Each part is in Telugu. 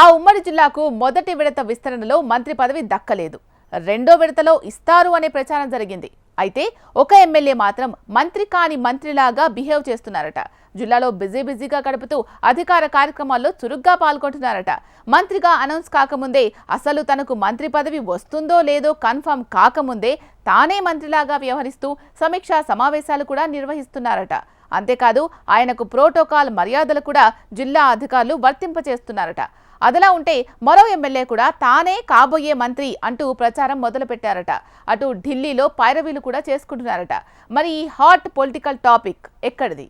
ఆ ఉమ్మడి జిల్లాకు మొదటి విడత విస్తరణలో మంత్రి పదవి దక్కలేదు. రెండో విడతలో ఇస్తారు అనే ప్రచారం జరిగింది. అయితే ఒక ఎమ్మెల్యే మాత్రం మంత్రి కాని మంత్రిలాగా బిహేవ్ చేస్తున్నారట. జిల్లాలో బిజీ బిజీగా గడుపుతూ అధికార కార్యక్రమాల్లో చురుగ్గా పాల్గొంటున్నారట. మంత్రిగా అనౌన్స్ కాకముందే అసలు తనకు మంత్రి పదవి వస్తుందో లేదో కన్ఫర్మ్ కాకముందే తానే మంత్రిలాగా వ్యవహరిస్తూ సమీక్షా సమావేశాలు కూడా నిర్వహిస్తున్నారట. అంతేకాదు ఆయనకు ప్రోటోకాల్ మర్యాదలు కూడా జిల్లా అధికారులు వర్తింపచేస్తున్నారట. అదలా ఉంటే మరో ఎమ్మెల్యే కూడా తానే కాబోయే మంత్రి అంటూ ప్రచారం మొదలుపెట్టారట. అటు ఢిల్లీలో పైరవీలు కూడా చేసుకుంటున్నారట. మరి ఈ హాట్ పొలిటికల్ టాపిక్ ఎక్కడిది?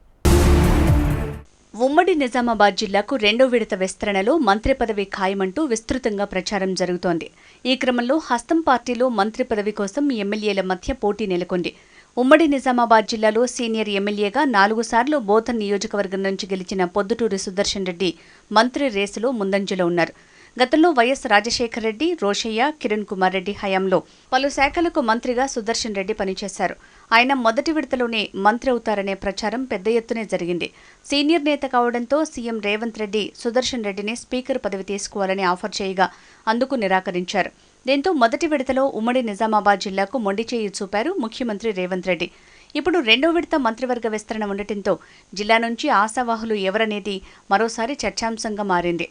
ఉమ్మడి నిజామాబాద్ జిల్లాకు రెండో విడత విస్తరణలో మంత్రి పదవి ఖాయమంటూ విస్తృతంగా ప్రచారం జరుగుతోంది. ఈ క్రమంలో హస్తం పార్టీలో మంత్రి పదవి కోసం ఎమ్మెల్యేల మధ్య పోటీ నెలకొంది. ఉమ్మడి నిజామాబాద్ జిల్లాలో సీనియర్ ఎమ్మెల్యేగా నాలుగు సార్లు బోధన్ నియోజకవర్గం నుంచి గెలిచిన పొద్దుటూరి సుదర్శన్ రెడ్డి మంత్రి రేసులో ముందంజలో ఉన్నారు. గతంలో వైఎస్ రాజశేఖర రెడ్డి రోషయ్య కిరణ్ కుమార్ రెడ్డి హయాంలో పలు శాఖలకు మంత్రిగా సుదర్శన్ రెడ్డి పనిచేశారు. ఆయన మొదటి విడతలోనే మంత్రి అవుతారనే ప్రచారం పెద్ద ఎత్తునే జరిగింది. సీనియర్ నేత కావడంతో సీఎం రేవంత్ రెడ్డి సుదర్శన్ రెడ్డిని స్పీకర్ పదవి తీసుకోవాలని ఆఫర్ చేయగా అందుకు నిరాకరించారు. దీంతో మొదటి విడతలో ఉమ్మడి నిజామాబాద్ జిల్లాకు మొండి చేయి చూపారు ముఖ్యమంత్రి రేవంత్ రెడ్డి. ఇప్పుడు రెండో విడత మంత్రివర్గ విస్తరణ ఉండటంతో జిల్లా నుంచి ఆశావాహులు ఎవరనేది మరోసారి చర్చాంశంగా మారింది.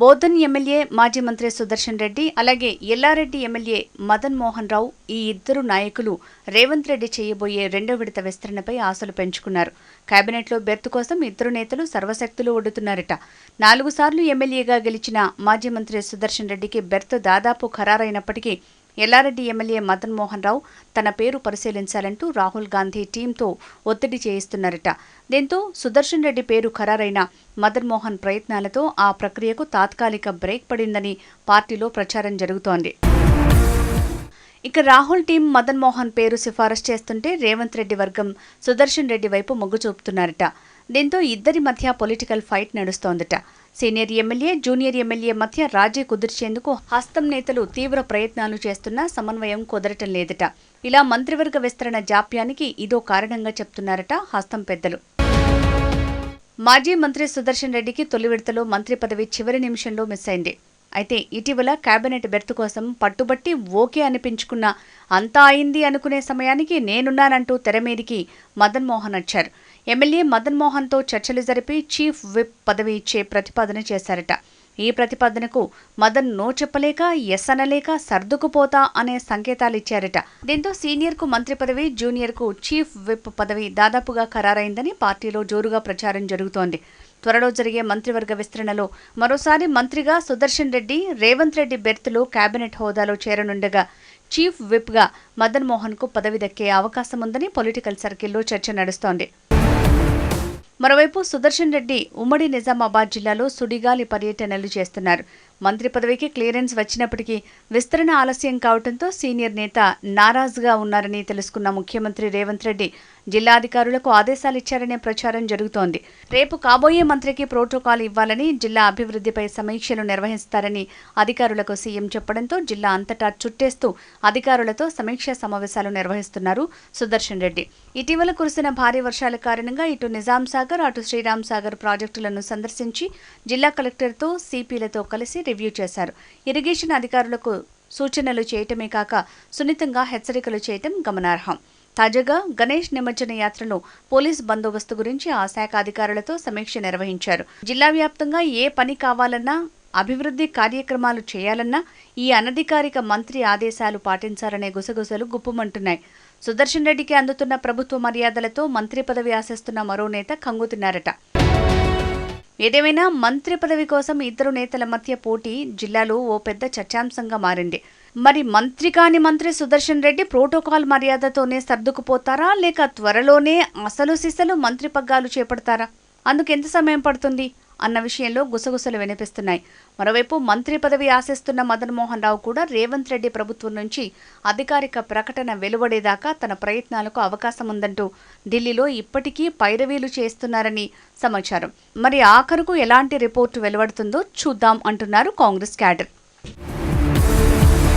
బోధన్ ఎమ్మెల్యే మాజీ మంత్రి సుదర్శన్ రెడ్డి అలాగే ఎల్లారెడ్డి ఎమ్మెల్యే మదన్ మోహన్ రావు ఈ ఇద్దరు నాయకులు రేవంత్ రెడ్డి చేయబోయే రెండో విడత విస్తరణపై ఆశలు పెంచుకున్నారు. కేబినెట్లో బెర్త్ కోసం ఇద్దరు నేతలు సర్వశక్తులు ఒడ్డుతున్నారట. నాలుగు సార్లు ఎమ్మెల్యేగా గెలిచిన మాజీ మంత్రి సుదర్శన్ రెడ్డికి బెర్త్ దాదాపు ఖరారైనప్పటికీ ఎల్లారెడ్డి ఎమ్మెల్యే మదన్ మోహన్ రావు తన పేరు పరిశీలించాలంటూ రాహుల్ గాంధీ టీంతో ఒత్తిడి చేయిస్తున్నారట. దీంతో సుదర్శన్ రెడ్డి పేరు ఖరారైన మదన్ మోహన్ ప్రయత్నాలతో ఆ ప్రక్రియకు తాత్కాలిక బ్రేక్ పడిందని పార్టీలో ప్రచారం జరుగుతోంది. ఇక రాహుల్ టీం మదన్ మోహన్ పేరు సిఫారసు చేస్తుంటే రేవంత్ రెడ్డి వర్గం సుదర్శన్ రెడ్డి వైపు మొగ్గు చూపుతున్నారట. దీంతో ఇద్దరి మధ్య పొలిటికల్ ఫైట్ నడుస్తోందట. సీనియర్ ఎమ్మెల్యే జూనియర్ ఎమ్మెల్యే మధ్య రాజీ కుదిర్చేందుకు హస్తం నేతలు తీవ్ర ప్రయత్నాలు చేస్తున్నా సమన్వయం కుదరటం లేదట. ఇలా మంత్రివర్గ విస్తరణ జాప్యానికి ఇదో కారణంగా చెప్తున్నారట హస్తం పెద్దలు. మాజీ మంత్రి సుదర్శన్ రెడ్డికి తొలి విడతలో మంత్రి పదవి చివరి నిమిషంలో మిస్ అయింది. అయితే ఇటీవల కేబినెట్ బెర్త్ కోసం పట్టుబట్టి ఓకే అనిపించుకున్న అంతా అయింది అనుకునే సమయానికి నేనున్నానంటూ తెరమీదికి మదన్ మోహన్ వచ్చారు. ఎమ్మెల్యే మదన్ మోహన్తో చర్చలు జరిపి చీఫ్ విప్ పదవి ఇచ్చే ప్రతిపాదన చేశారట. ఈ ప్రతిపాదనకు మదన్ నో చెప్పలేక ఎస్ అనలేక సర్దుకుపోతా అనే సంకేతాలిచ్చారట. దీంతో సీనియర్కు మంత్రి పదవి జూనియర్కు చీఫ్ విప్ పదవి దాదాపుగా ఖరారైందని పార్టీలో జోరుగా ప్రచారం జరుగుతోంది. త్వరలో జరిగే మంత్రివర్గ విస్తరణలో మరోసారి మంత్రిగా సుదర్శన్ రెడ్డి రేవంత్ రెడ్డి బెర్త్లో కేబినెట్ హోదాలో చేరనుండగా చీఫ్ విప్గా మదన్ మోహన్కు పదవి దక్కే అవకాశం ఉందని పొలిటికల్ సర్కిల్లో చర్చ నడుస్తోంది. మరోవైపు సుదర్శన్ రెడ్డి ఉమ్మడి నిజామాబాద్ జిల్లాలో సుడిగాలి పర్యటనలు చేస్తున్నారు. మంత్రి పదవికి క్లియరెన్స్ వచ్చినప్పటికీ విస్తరణ ఆలస్యం కావడంతో సీనియర్ నేత నారాజ్గా ఉన్నారని తెలుసుకున్న ముఖ్యమంత్రి రేవంత్ రెడ్డి జిల్లాధికారులకు ఆదేశాలు ఆదేశాలిచ్చారనే ప్రచారం జరుగుతోంది. రేపు కాబోయే మంత్రికి ప్రోటోకాల్ ఇవ్వాలని జిల్లా అభివృద్ధిపై సమీక్షలు నిర్వహిస్తారని అధికారులకు సీఎం చెప్పడంతో జిల్లా అంతటా చుట్టేస్తూ అధికారులతో సమీక్షా సమావేశాలు నిర్వహిస్తున్నారు సుదర్శన్ రెడ్డి. ఇటీవల కురిసిన భారీ వర్షాల కారణంగా ఇటు నిజాం సాగర్ అటు శ్రీరామ్ సాగర్ ప్రాజెక్టులను సందర్శించి జిల్లా కలెక్టర్తో సిపిలతో కలిసి రివ్యూ చేశారు. ఇరిగేషన్ అధికారులకు సూచనలు చేయటమే కాక సున్నితంగా హెచ్చరికలు చేయటం గమనార్హం. తాజాగా గణేష్ నిమజ్జన యాత్రలో పోలీస్ బందోబస్తు గురించి ఆ శాఖ అధికారులతో సమీక్ష నిర్వహించారు. జిల్లా వ్యాప్తంగా ఏ పని కావాలన్నా అభివృద్ధి కార్యక్రమాలు చేయాలన్నా ఈ అనధికారిక మంత్రి ఆదేశాలు పాటించాలనే గుసగుసలు గుప్పుమంటున్నాయి. సుదర్శన్ రెడ్డికి అందుతున్న ప్రభుత్వ మర్యాదలతో మంత్రి పదవి ఆశిస్తున్న మరో నేత కంగుతున్నారట ఏదేమైనా మంత్రి పదవి కోసం ఇద్దరు నేతల మధ్య పోటీ జిల్లాలో ఓ పెద్ద చర్చాంశంగా మారింది. మరి మంత్రి కాని మంత్రి సుదర్శన్ రెడ్డి ప్రోటోకాల్ మర్యాదతోనే సర్దుకుపోతారా? లేక త్వరలోనే అసలు సిసలు మంత్రి పగ్గాలు చేపడతారా? అందుకు ఎంత సమయం పడుతుంది? అన్న విషయంలో గుసగుసలు వినిపిస్తున్నాయి. మరోవైపు మంత్రి పదవి ఆశిస్తున్న మదన్ మోహన్ రావు కూడా రేవంత్ రెడ్డి ప్రభుత్వం నుంచి అధికారిక ప్రకటన వెలువడేదాకా తన ప్రయత్నాలకు అవకాశం ఉందంటూ ఢిల్లీలో ఇప్పటికీ పైరవీలు చేస్తున్నారని సమాచారం. మరి ఆఖరుకు ఎలాంటి రిపోర్టు వెలువడుతుందో చూద్దాం అంటున్నారు కాంగ్రెస్ క్యాడర్.